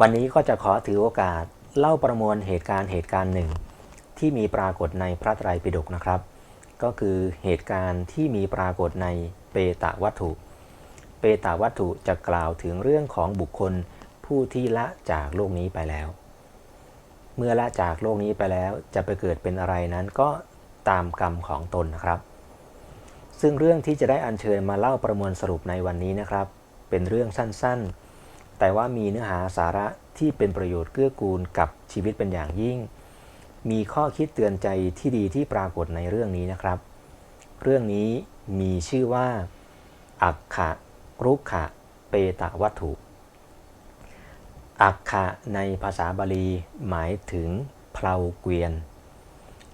วันนี้ก็จะขอถือโอกาสเล่าประมวลเหตุการณ์เหตุการณ์หนึ่ง ที่มีปรากฏในพระไตรปิฎกนะครับ ก็คือเหตุการณ์ที่มีปรากฏในเปตะวัตถุ เปตะวัตถุจะกล่าวถึงเรื่องของบุคคลผู้ที่ละจากโลกนี้ไปแล้ว เมื่อละจากโลกนี้ไปแล้วจะไปเกิดเป็นอะไรนั้นก็ตามกรรมของตนนะครับ ซึ่งเรื่องที่จะได้อัญเชิญมาเล่าประมวลสรุปในวันนี้นะครับ เป็นเรื่องสั้นๆ แต่ว่ามีเนื้อหาสาระที่เป็นประโยชน์เกื้อกูลกับชีวิตเป็นอย่างยิ่ง มีข้อคิดเตือนใจที่ดีที่ปรากฏในเรื่องนี้นะครับ เรื่องนี้มีชื่อว่า อักขะรุกขะ เปตะวัตถุ อักขะในภาษาบาลีหมายถึงเพลาเกวียน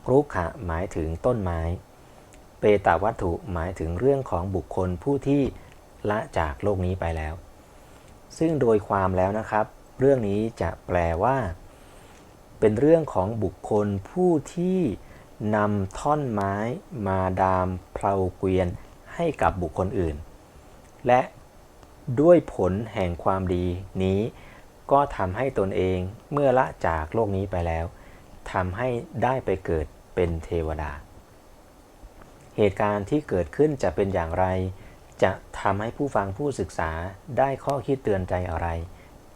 รุกขะหมายถึงต้นไม้ เปตะวัตถุหมายถึงเรื่องของบุคคลผู้ที่ละจากโลกนี้ไปแล้ว ซึ่งโดยความแล้วนะครับ เรื่องนี้จะแปลว่า เป็นเรื่องของบุคคลผู้ที่นำท่อนไม้มาดามเพลาเกวียนให้กับบุคคลอื่น และด้วยผลแห่งความดีนี้ ก็ทำให้ตนเองเมื่อละจากโลกนี้ไปแล้วทำให้ได้ไปเกิดเป็นเทวดา เหตุการณ์ที่เกิดขึ้นจะเป็นอย่างไร จะทำให้ผู้ฟังผู้ศึกษาได้ข้อคิดเตือนใจอะไร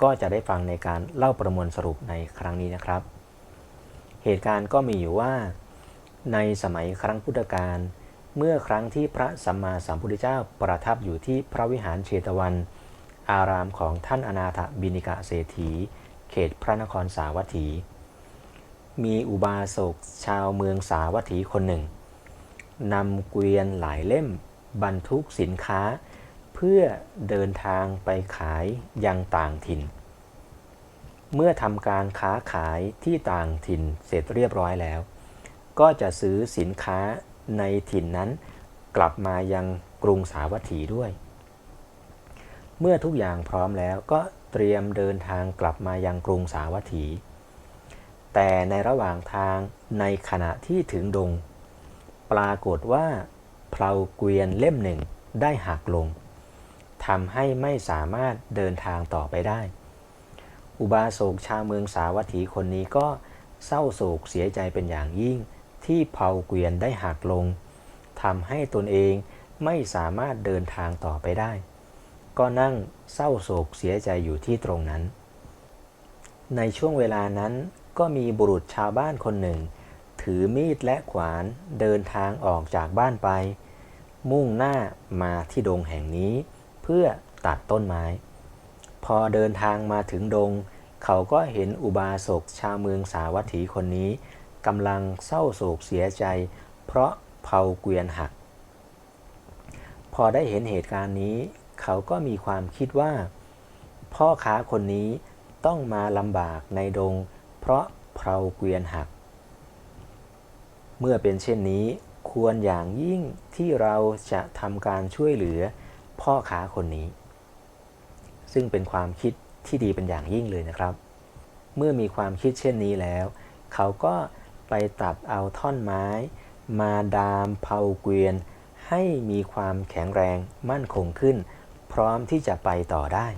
ก็จะได้ฟังในการเล่าประมวลสรุปในครั้งนี้นะครับ เหตุการณ์ก็มีอยู่ว่า ในสมัยครั้งพุทธกาลเมื่อครั้งที่พระสัมมาสัมพุทธเจ้าประทับอยู่ที่พระวิหารเชตวัน อารามของท่านอนาถบินิกะเศรษฐี เขตพระนครสาวัตถี มีอุบาสกชาวเมืองสาวัตถีคนหนึ่งนำเกวียนหลายเล่ม บรรทุกสินค้า เพื่อเดินทางไปขายยังต่างถิ่น เมื่อทำการค้าขายที่ต่างถิ่นเสร็จเรียบร้อยแล้ว ก็จะซื้อสินค้าในถิ่นนั้น กลับมายังกรุงสาวัตถีด้วย เมื่อทุกอย่างพร้อมแล้วก็เตรียมเดินทางกลับมายังกรุงสาวัตถี แต่ในระหว่างทางในขณะที่ถึงดง ปรากฏว่า เพลาเกวียนเล่มหนึ่งได้หักลงทำให้ไม่สามารถเดินทางต่อไปได้ อุบาสกชาวเมืองสาวัตถีคนนี้ก็เศร้าโศกเสียใจเป็นอย่างยิ่งที่เพลาเกวียนได้หักลงทำให้ตนเองไม่สามารถเดินทางต่อไปได้ ก็นั่งเศร้าโศกเสียใจอยู่ที่ตรงนั้น ในช่วงเวลานั้นก็มีบุรุษชาวบ้านคนหนึ่ง ถือมีดและขวานเดินทางออกจากบ้านไป มุ่งหน้ามาที่ดงแห่งนี้ เพื่อตัดต้นไม้ พอเดินทางมาถึงดง เขาก็เห็นอุบาสกชาวเมืองสาวัตถีคนนี้กำลังเศร้าโศกเสียใจ เพราะเผาเกวียนหัก พอได้เห็นเหตุการณ์นี้ เขาก็มีความคิดว่า พ่อค้าคนนี้ต้องมาลำบากในดง เพราะเผาเกวียนหัก เมื่อเป็นเช่นนี้ ควรอย่างยิ่งที่เราจะทำการช่วยเหลือพ่อค้าคนนี้ ซึ่งเป็นความคิดที่ดีเป็นอย่างยิ่งเลยนะครับ เมื่อมีความคิดเช่นนี้แล้ว เขาก็ไปตัดเอาท่อนไม้ มาดามเผาเกวียน ให้มีความแข็งแรงมั่นคงขึ้น พร้อมที่จะไปต่อได้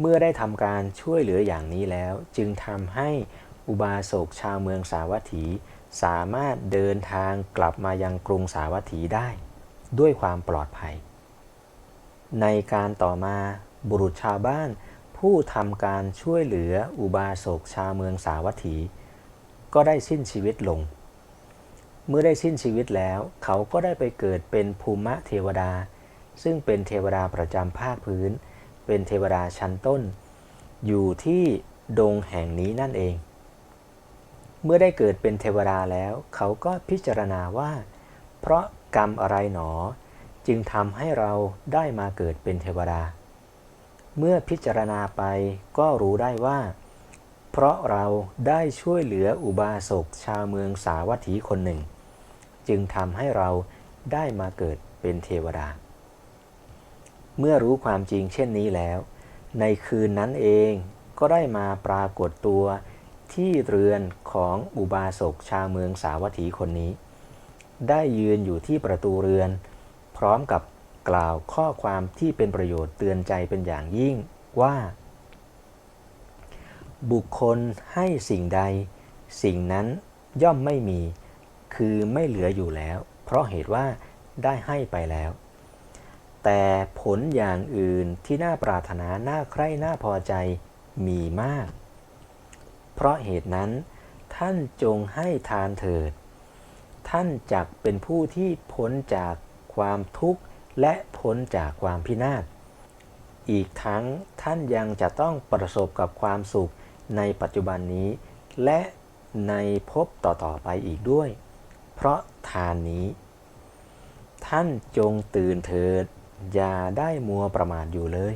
เมื่อได้ทำการช่วยเหลืออย่างนี้แล้ว จึงทำให้อุบาสกชาวเมืองสาวัตถี สามารถเดินทางกลับมายังกรุงสาวัตถีได้ ด้วยความปลอดภัย ในการต่อมาบุรุษชาวบ้าน ผู้ทำการช่วยเหลืออุบาสกชาวเมืองสาวัตถี ก็ได้สิ้นชีวิตลง เมื่อได้สิ้นชีวิตแล้ว เขาก็ได้ไปเกิดเป็นภูมิเทวดา ซึ่งเป็นเทวดาประจำภาคพื้น เป็นเทวดาชั้นต้น อยู่ที่ดงแห่งนี้นั่นเอง เมื่อได้เกิดเป็นเทวดาแล้ว เขาก็พิจารณาว่า เพราะกรรมอะไรหนอ จึงทำให้เราได้มาเกิดเป็นเทวดา เมื่อพิจารณาไปก็รู้ได้ว่า เพราะเราได้ช่วยเหลืออุบาสกชาวเมืองสาวัตถีคนหนึ่ง จึงทำให้เราได้มาเกิดเป็นเทวดา เมื่อรู้ความจริงเช่นนี้แล้ว ในคืนนั้นเองก็ได้มาปรากฏตัว ที่เรือนของอุบาสกชาวเมืองสาวัตถีคนนี้ ได้ยืนอยู่ที่ประตูเรือน พร้อมกับกล่าวข้อความที่เป็นประโยชน์เตือนใจเป็นอย่างยิ่งว่า บุคคลให้สิ่งใด สิ่งนั้นย่อมไม่มี คือไม่เหลืออยู่แล้ว เพราะเหตุว่าได้ให้ไปแล้ว แต่ผลอย่างอื่นที่น่าปรารถนา น่าใคร่ น่าพอใจมีมาก เพราะเหตุนั้น ท่านจงให้ทานเถิด ท่านจักเป็นผู้ที่พ้นจากความทุกข์และพ้นจากความพินาศ อีกทั้งท่านยังจะต้องประสบกับความสุขในปัจจุบันนี้ และในภพต่อๆไปอีกด้วย เพราะทานนี้ ท่านจงตื่นเถิด อย่าได้มัวประมาทอยู่เลย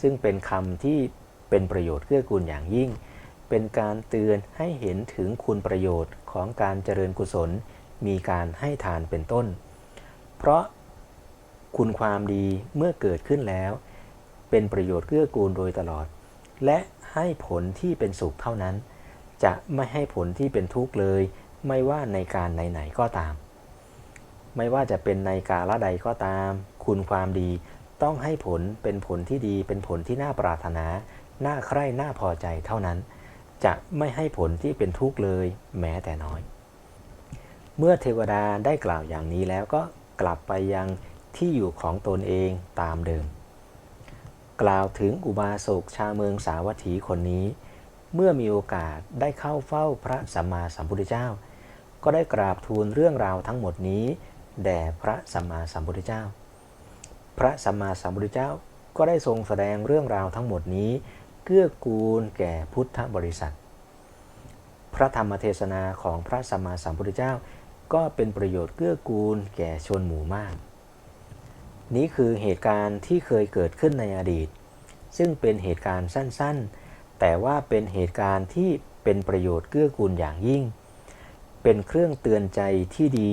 ซึ่งเป็นคำที่เป็นประโยชน์เกื้อกูลอย่างยิ่ง เป็นการเตือนให้เห็นถึงคุณประโยชน์ของการเจริญกุศล มีการให้ทานเป็นต้น เพราะคุณความดีเมื่อเกิดขึ้นแล้ว เป็นประโยชน์เกื้อกูลโดยตลอด และให้ผลที่เป็นสุขเท่านั้น จะไม่ให้ผลที่เป็นทุกข์เลย ไม่ว่าในการไหนๆก็ตาม ไม่ว่าจะเป็นในกาละใดก็ตาม คุณความดีต้องให้ผลเป็นผลที่ดีเป็นผลที่น่าปรารถนา น่าใคร่น่าพอใจเท่านั้น จะไม่ให้ผลที่เป็นทุกข์เลยแม้แต่น้อย เมื่อเทวดาได้กล่าวอย่างนี้แล้วก็กลับไปยังที่อยู่ของตนเองตามเดิม กล่าวถึงอุบาสกชาวเมืองสาวัตถีคนนี้ เมื่อมีโอกาสได้เข้าเฝ้าพระสัมมาสัมพุทธเจ้า ก็ได้กราบทูลเรื่องราวทั้งหมดนี้ แด่พระสัมมาสัมพุทธเจ้า พระสัมมาสัมพุทธเจ้าก็ได้ทรงแสดงเรื่องราวทั้งหมดนี้ กื้อกูลแก่พุทธบริษัท พระธรรมเทศนาของพระสัมมาสัมพุทธเจ้า ก็เป็นประโยชน์เกื้อกูลแก่ชนหมู่มาก นี้คือเหตุการณ์ที่เคยเกิดขึ้นในอดีต ซึ่งเป็นเหตุการณ์สั้นๆ แต่ว่าเป็นเหตุการณ์ที่เป็นประโยชน์เกื้อกูลอย่างยิ่ง เป็นเครื่องเตือนใจที่ดี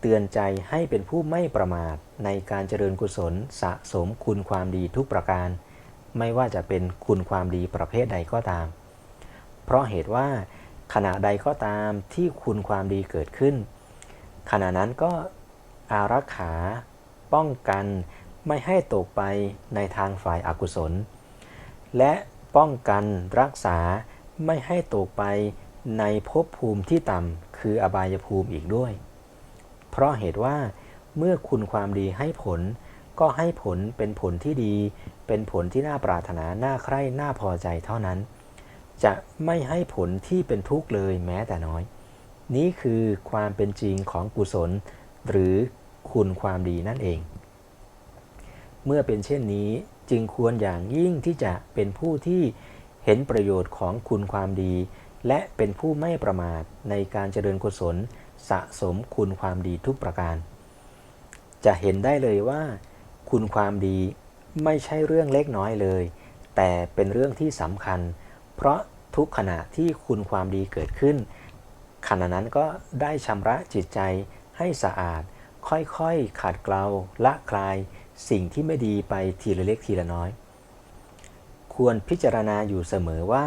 เตือนใจให้เป็นผู้ไม่ประมาทในการเจริญกุศลสะสมคุณความดีทุกประการ ไม่ว่าจะเป็นคุณความดีประเภทใดก็ตาม เพราะเหตุว่าขณะใดก็ตามที่คุณความดีเกิดขึ้น ขณะนั้นก็อารักขาป้องกันไม่ให้ตกไปในทางฝ่ายอากุศล และป้องกันรักษาไม่ให้ตกไปในภพภูมิที่ต่ำคืออบายภูมิอีกด้วย เพราะเหตุว่าเมื่อคุณความดีให้ผล ก็ให้ผลเป็นผลที่ดี เป็นผลที่น่าปรารถนา น่าใคร่ น่าพอใจเท่านั้น จะไม่ให้ผลที่เป็นทุกข์เลยแม้แต่น้อย นี้คือความเป็นจริงของกุศล หรือคุณความดีนั่นเอง เมื่อเป็นเช่นนี้จึงควรอย่างยิ่งที่จะเป็นผู้ที่เห็นประโยชน์ของคุณความดี และเป็นผู้ไม่ประมาทในการเจริญกุศล สะสมคุณความดีทุกประการ จะเห็นได้เลยว่า คุณความดีไม่ใช่เรื่องเล็กน้อยเลย แต่เป็นเรื่องที่สำคัญ เพราะทุกขณะที่คุณความดีเกิดขึ้น ขณะนั้นก็ได้ชำระจิตใจให้สะอาด ค่อยๆ ขัดเกลาละคลาย สิ่งที่ไม่ดีไปทีละเล็กทีละน้อย ควรพิจารณาอยู่เสมอว่า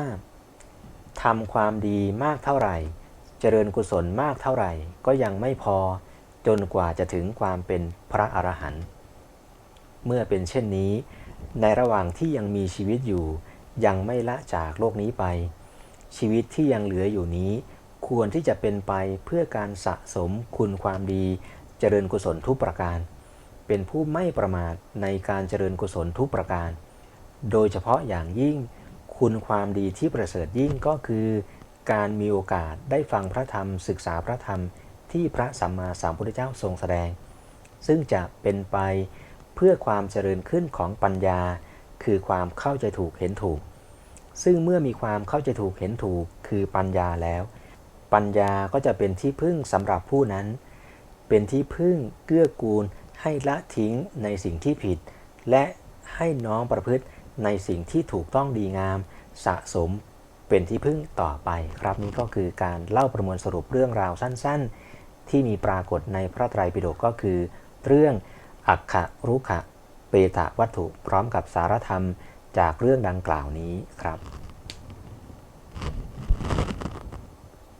ทำความดีมากเท่าไหร่ เจริญกุศลมากเท่าไหร่ ก็ยังไม่พอจนกว่าจะถึงความเป็นพระอรหันต์ เมื่อเป็นเช่นนี้ ในระหว่างที่ยังมีชีวิตอยู่ ยังไม่ละจากโลกนี้ไป ชีวิตที่ยังเหลืออยู่นี้ ควรที่จะเป็นไปเพื่อการสะสมคุณความดี เจริญกุศลทุกประการ เป็นผู้ไม่ประมาทในการเจริญกุศลทุกประการ โดยเฉพาะอย่างยิ่ง คุณความดีที่ประเสริฐยิ่งก็คือ การมีโอกาสได้ฟังพระธรรม ศึกษาพระธรรมที่พระสัมมาสัมพุทธเจ้าทรงแสดง ซึ่งจะเป็นไป พื่อความเจริญขึ้นของปัญญา คือความเข้าใจถูกเห็นถูก ซึ่งเมื่อมีความเข้าใจถูกเห็นถูก คือปัญญาแล้ว ปัญญาก็จะเป็นที่พึ่งสำหรับผู้นั้น เป็นที่พึ่งเกื้อกูลให้ละทิ้งในสิ่งที่ผิด และให้น้อมประพฤติในสิ่งที่ถูกต้องดีงาม สะสมเป็นที่พึ่งต่อไปครับนี่ก็คือการเล่าประมวลสรุปเรื่องราวสั้นๆ ที่มีปรากฏในพระไตรปิฎกก็คือ เรื่อง อักขะรุขะเปตะวัตถุพร้อมกับสารธรรมจากเรื่องดังกล่าวนี้ครับ